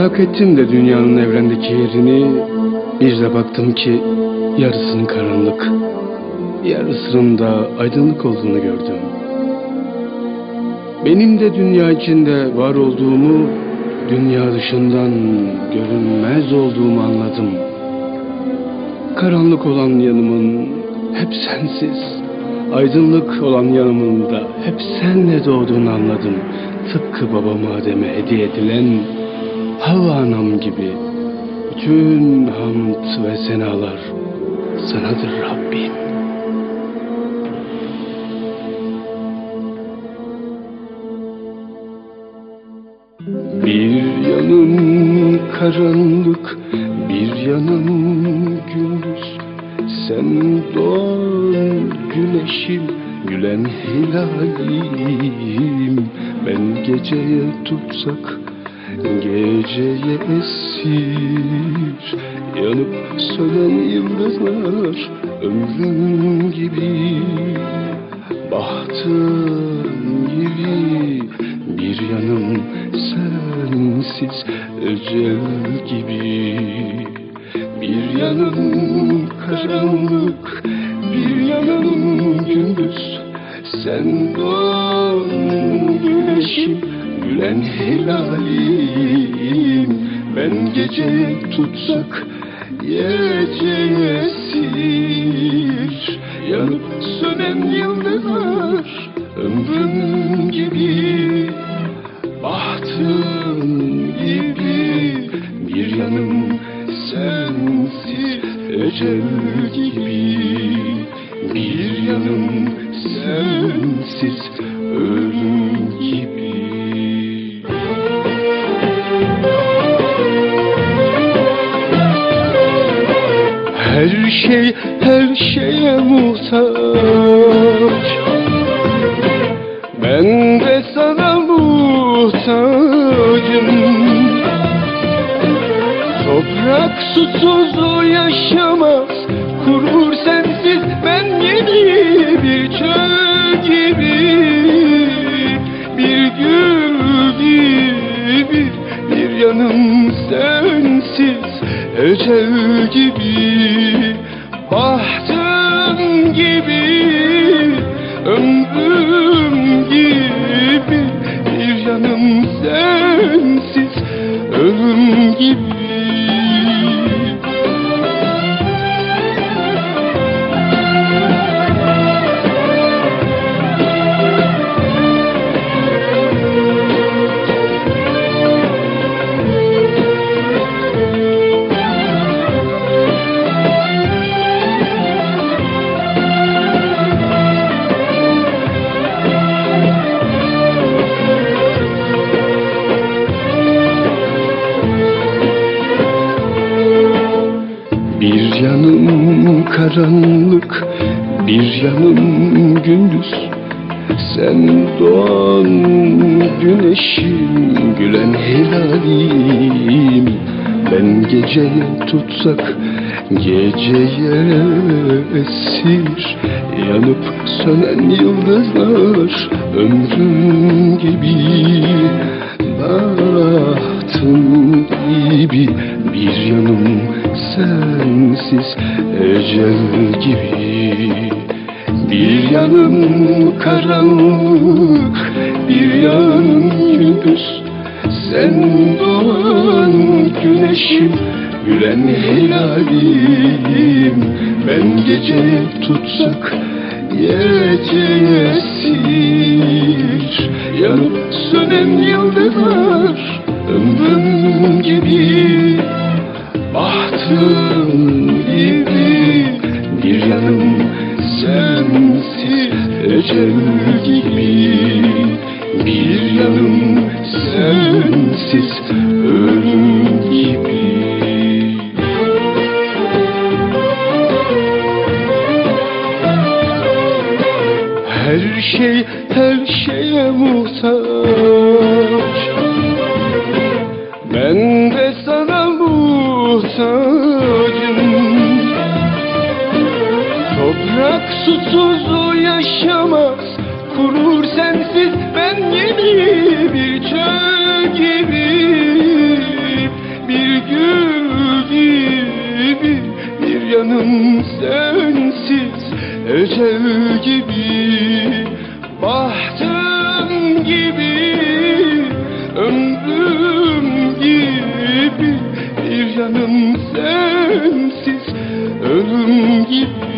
Merak ettim de dünyanın evrendeki yerini. Bir de baktım ki yarısının karanlık, yarısının da aydınlık olduğunu gördüm. Benim de dünya içinde var olduğumu, dünya dışından görünmez olduğumu anladım. Karanlık olan yanımın hep sensiz, aydınlık olan yanımın da hep senle doğduğunu anladım. Tıpkı babama Adem'e hediye edilen Havva anam gibi bütün hamd ve senalar sanadır Rabbim. Bir yanım karanlık, bir yanım gündüz. Sen doğan güneşim, gülen hilalim. Ben geceye tutsak, geceye esir. Yanıp sönen yıldızlar, ömrüm gibi. Bahtım gibi bir yanım sensiz ecel gibi Bir yanım karanlık bir yanım gündüz Sen doğan güneşim gülen hilalim Ben gece tutsak geceye esir Yanıp sönen yıldızlar ömrüm gibi Bahtım gibi. Bir yanım sensiz ecel Her şey her şeye muhtaç. Ben de sana muhtacım. Toprak susuz yaşamaz. Kurur sensiz ben yeni bir çöl gibi. Bir gül gibi bir yanım sensiz. Ecel gibi Ölüm Bir yanım karanlık, bir yanım gündüz. Sen doğan güneşim, gülen hilalim. Ben geceye tutsak, geceye esir. Yanıp sönen yıldızlar, ömrüm gibi. Bahtım gibi bir yanım sensiz ecel gibi. Bir yanım karanlık bir yanım gündüz. Sen doğan güneşim gülen hilalim Ben gece tutsak geceye esir Yanıp sönen yıldızlar sensiz ecel gibi Bir yanım sensiz ölüm gibi Her şey susuzluğu yaşamaz. Kurur sensiz. Ben yeni bir çöl gibi Bir gül gibi bir yanım sensiz. Ecel gibi bahtım gibi Ömrüm gibi bir yanım sensiz. Ölüm gibi.